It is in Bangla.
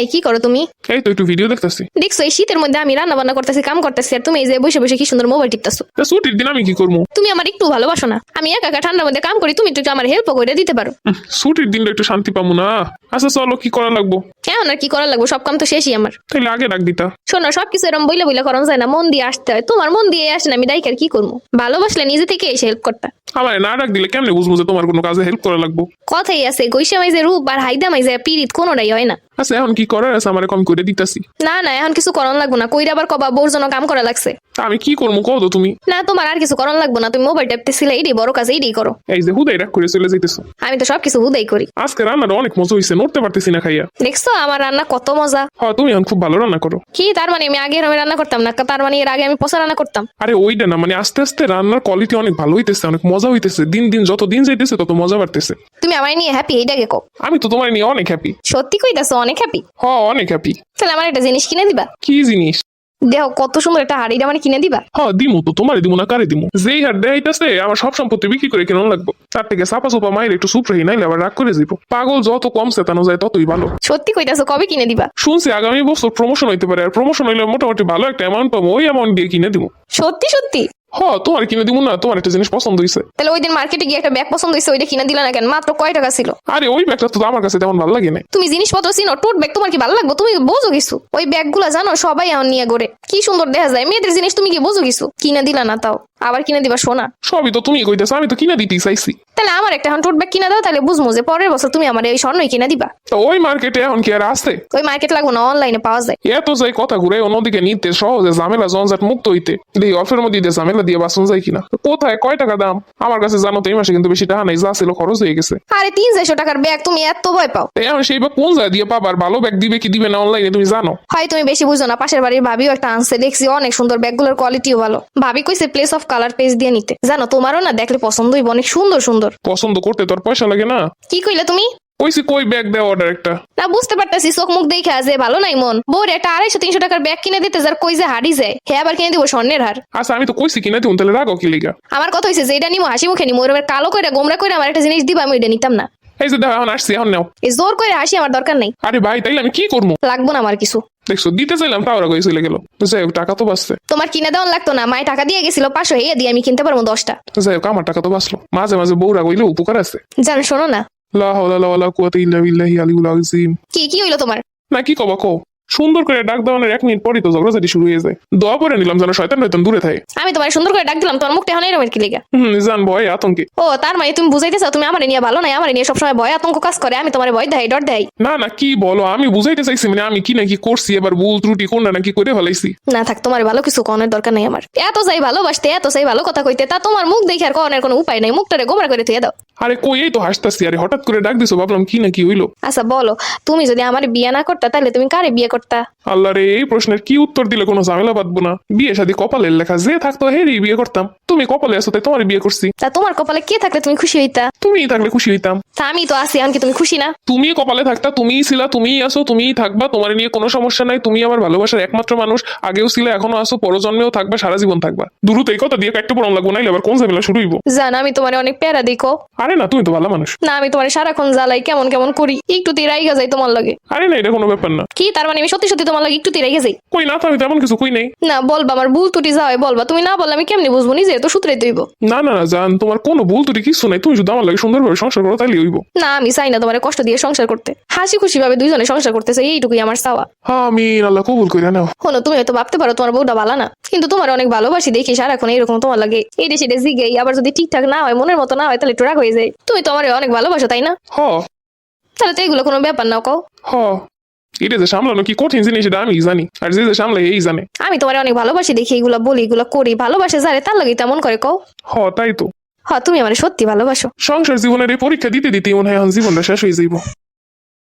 এই কি করো তুমি? এই তো একটু ভিডিও দেখতেছি। দেখছ এই শীতের মধ্যে আমি রান্না বান্না করতেছি কাম করতেছি আর তুমি এই যে বসে বসে কি সুন্দর মোবাইল টিপতেছো। তা ছুটির দিন আমি কি করব? তুমি আমার একটু ভালোবাসো না। আমি একা একা ঠান্ডার মধ্যে কাম করি তুমি একটু আমার হেল্প করে দিতে পারো। ছুটির দিনটা একটু শান্তি পাবো না। আচ্ছা চলো কি করা লাগবো? কেমন আর কি করা লাগবে? সব কাম তো শেষই আমার। তাইলে আগে ডাক দিতা। শোনো সবকিছু এরকম বইলে বইলে করানো যায় না মন দিয়ে আসতে হয়। তোমার মন দিয়ে আসে না আমি ডাইকার কি করব? ভালোবাসলে নিজে থেকে এসে হেল্প করতে। আমার না ডাক দিলে কেমনে বুঝব যে তোমার কোনো কাজে হেল্প করা লাগবো? কথাই আছে গৈসা মাইজে রূপ আর হাইদা মাইজে পিরিত কোনোটাই হয় না। আচ্ছা এখন কি করার আছে? আমার কম করে দিতাছি। না না এখন কিছু করণ লাগবো না। কইরা আবার কবা বোর জন্য কাম করা লাগছে। তা আমি কি করব? কও তো তুমি। না তোমার আর কিছু করণ লাগবো না। তুমি মোবাইল টেপতেছিলে এইটাই বড় কাজ এইটাই করো। এই যে হুদাই রাগ করে চলে যাইতেছো। আমি তো সবকিছু হুদাই করি। আজকে রান্নার অনেক মজা হয়েছে নড়তে পারতেছি না খাইয়া। দেখছ আমার রান্না কত মজা। হ্যাঁ তুমি এখন খুব ভালো রান্না করো। কি তার মানে আমি আগে আমি রান্না করতাম না? তার মানে এর আগে আমি পচা রান্না করতাম? আরে ওইটা না মানে আস্তে আস্তে রান্নার কোয়ালিটি অনেক ভালো হইতেছে অনেক মজা হইতেছে। দিন দিন যত দিন যাইতেছে তত মজা বাড়তেছে। তুমি আমার নিয়ে হ্যাপি এইটাকে কো আমি তো তোমার নিয়ে অনেক হ্যাপি সত্যি কইতাছো অনেক হ্যাপি হ অনেক হ্যাপি তাহলে আমার একটা জিনিস কিনে দিবা। কি জিনিস? দেখো কত সুন্দর একটা হাড়ি মানে কিনে দিবা? হ্যাঁ দিমু তো তোমারে দিমু না কারে দিমু? যেই হাট দেখাইতেছে আমার সব সম্পত্তি বিক্রি করে কেন লাগবো। তার থেকে সাপা সোপা মায়ের একটু সুপ রাখি নাইলে আবার রাগ করে দিব পাগল যত কম সেতানো যায় ততই ভালো। সত্যি কইতাছো কবে কিনে দিবা? শুনছি আগামী বছর প্রমোশন হইতে পারে আর প্রমোশন হইলে মোটামুটি ভালো একটা অ্যামাউন্ট পাবো ওই অ্যামাউন্ট দিয়ে কিনে দিবো সত্যি সত্যি? হ তোমার কিনে দিব না তোমার একটা জিনিস পছন্দ হয়েছে তাহলে ওই দিন মার্কেটে গিয়ে একটা ব্যাগ পছন্দ হয়েছে ওইটা কিনে দিলা না কেন? মাত্র কয় টাকা ছিল? আরে ওই ব্যাগটা তো আমার কাছে তেমন ভালো লাগে না তুমি জিনিসপত্র চিনো? টোট ব্যাগ তোমার কি ভালো লাগবে? তুমি বোঝো কিছু। ওই ব্যাগগুলো জানো সবাই এখন নিয়ে গড়ে। কি সুন্দর দেখা যায়। মেয়েদের জিনিস তুমি কি বোঝো কিছু? কিনে দিলা না তাও। আবার কিনে দিবা সোনা। সবই তো তুমি কইতেছো আমি তো কিনে দিতেই চাইছি। তাহলে আমার একটা এখন টোট ব্যাগ কিনে দাও তাহলে বুঝব যে পরের বছর তুমি আমার এই স্বর্ণই কিনে দিবা। তো ওই মার্কেটে এখন কি আর আসছে ওই মার্কেট লাগবো না অনলাইনে পাওয়া যায়। এত যাই কথা ঘুরে অন্যদিকে নিতে সহজে ঝামেলা জঞ্জাট মুক্ত হইতে। দেখি অল্পের মধ্যে দিয়ে ঝামেলা দিয়ে বাঁচন যায় কিনা। কোথায় কয় টাকা দাম? আমার কাছে জানো তো এই মাসে কিন্তু বেশি টাকা নাই যা ছিল খরচ হয়ে গেছে। আরে তিন চারশো টাকার ব্যাগ তুমি এত ভয় পাও? এখন সেই বা কোন যায় দিয়ে পাবার ভালো ব্যাগ দিবে কি দিবে না অনলাইনে তুমি জানো? হয় তুমি বেশি বুঝো না পাশের বাড়ির ভাবিও একটা আনছে দেখছি অনেক সুন্দর ব্যাগগুলোর কোয়ালিটিও ভালো। ভাবি কইছে প্লেস অফ কালার পেজ দিয়ে নিতে। জানো তোমারও না দেখলে পছন্দ হইব অনেক সুন্দর সুন্দর। পছন্দ করতে তোর পয়সা লাগে না? কি কইলে তুমি? কইছি কই ব্যাগ দেওয়া অর্ডার একটা? না বুঝতে পারতেছি চোখ মুখ দেখে যে ভালো নাই মন। বউর একটা আড়াইশো তিনশো টাকার ব্যাগ কিনে দিতে যার কই যে হাড়ি যায় হে আবার কিনে দিব স্বর্ণের হার। আচ্ছা আমি তো কইছি কিনা দিউন তাহলে রাগো কি লিগা? আমার কথা হয়েছে যে এটা নিমো হাসি মুখে নিমো ওরকম কালো কইরা গোমরা কইরা আমার একটা জিনিস দিবা আমি এটা নিতাম না। এই যে দেখো এখন আসছি এখন নাও। এই জোর করে হাসি আমার দরকার নেই। আরে ভাই তাইলে আমি কি করব লাগবো না আমার কিছু। দেখছ দিতে চাইলাম তাও হয়ে চলে গেল। যাই হোক টাকা তো বাঁচছে। তোমার কিনে দেওয়ার লাগতো না মায়ের টাকা দিয়ে গেছিল পাঁচশো হেয়ে দিয়ে আমি কিনতে পারব দশটা। যাই হোক আমার টাকা তো বাঁচলো। মাঝে মাঝে বউ রাগ হইলে উপকার আছে। জান শোনো না। লা হাওলা লা ওয়ালা কুওয়াতা ইল্লা বিল্লাহি আলিউল আজিম কি কি হইল তোমার? না কি কবা কও? সুন্দর করে ডাক দেওয়ানোর এক মিনিট পরই তো ঝগড়াঝাটি শুরু হয়ে যায়। দোয়া করে নিলাম যেন শয়তান শয়তান দূরে থাকে। আমি তোমার সুন্দর করে ডাক দিলাম তোমার মুখটা এখন এরকম কি লেগে। হুম জান ভয় আতঙ্কে। ও তার মানে তুমি বুঝাইতে চাও তুমি আমার নিয়ে ভালো নাই আমার নিয়ে সবসময় ভয় আতঙ্ক কাজ করে আমি তোমার ভয় দেয় ডর দেয় না না কি বলো আমি বুঝাইতে চাইছি মানে আমি কি নাকি করছি এবার ভুল ত্রুটি কোনটা নাকি করে ফেলাইছি? না থাক তোমার ভালো কিছু কনের দরকার নাই আমার। এত চাই ভালোবাসতে এত চাই ভালো কথা কইতে তা তোমার মুখ দেখে আর কনের কোনো উপায় নাই মুখটারে গোমরা করে থুয়ে দাও। আরে কই এই তো হাসতাছি আরে হঠাৎ করে ডাক দিছো ভাবলাম কি নাকি হইল। আচ্ছা বলো তুমি যদি আমার বিয়ে না করতা তাহলে তুমি কারে বিয়ে করতা? আল্লাহ রে এই প্রশ্নের কি উত্তর দিলে কোনো ঝামেলা বাঁধবো না? বিয়ে শাদী কপালের লেখা যে থাকতো হেরি বিয়ে করতাম। তুমি কপালে আছো তাই তোমার বিয়ে করছি। তা তোমার কপালে কে থাকলে তুমি খুশি হইতা? তুমি থাকলে খুশি হইতাম। তা আমি তো আছি এমনকি তুমি খুশি না? তুমি কপালে থাকতা তুমিই ছিলা তুমিই আসো তুমিই থাকবা তোমার নিয়ে কোনো সমস্যা নাই তুমি আমার ভালোবাসার একমাত্র মানুষ আগেও ছিলে এখনও আসো পরজন্মেও থাকবা সারা জীবন থাকবা। দ্রুত এই কথা দিয়ে কাটতে পড়াম লাগবো নাইলে আবার কোন ঝামেলা শুরু হইব? জান আমি তোমার অনেক প্যারা দেখো আরে না তুমি তো ভালো মানুষ। না আমি তোমার সারাক্ষণ জ্বালাই কেমন কেমন করি একটু তিরাইগা যাই তোমার লাগে। আরে না এটা কোনো ব্যাপার না। কি তার মানে আমি সত্যি সত্যি তোমার লাগে একটু তিরাইগা যাই? কই না তো আমি তেমন কিছু কই নাই। না বলবা আমার ভুল ত্রুটি যাওয়াই বলবা তুমি না বললে আমি কেমনি বুঝব নিজে তো সূত্রে দইব না না না জান তোমার কোনো ভুল ত্রুটি কিছু নাই। তুমি শুধু আমার লাগে সুন্দরভাবে সংসার করো তাইলে হইব। না আমি চাই না তোমার কষ্ট দিয়ে সংসার করতে। হাসি খুশি ভাবে দুইজনে সংসার করতেছে এইটুকুই আমার চাওয়া। হ্যাঁ আমি আল্লাহ কবুল করে নাও। হলো তুমি হয়তো ভাবতে পারো তোমার বউটা ভালো না কিন্তু তোমার অনেক ভালোবাসি দেখি সারাক্ষণ এরকম তোমার লাগে। এই দেশে জিগে আবার যদি ঠিকঠাক না হয় মনের মতো না হয় তাহলে একটু রাগ হয়ে যায়। তুমি তো আমার অনেক ভালোবাসো তাই না? হ। তাহলে তো এগুলো কোনো ব্যাপার না কও। হ। এটা যে সামলানো কি কঠিন জিনিস এটা আমি জানি। আর যে যে সামলাই এই জানে। আমি তোমার অনেক ভালোবাসি দেখি এগুলো বলি এগুলো করি ভালোবাসে যারে তার লাগে তেমন করে কও। হ তাই তো। হ তুমি আমার সত্যি ভালোবাসো। সংসার জীবনের এই পরীক্ষা দিতে দিতে মনে হয় জীবনটা শেষ হয়ে যাইব।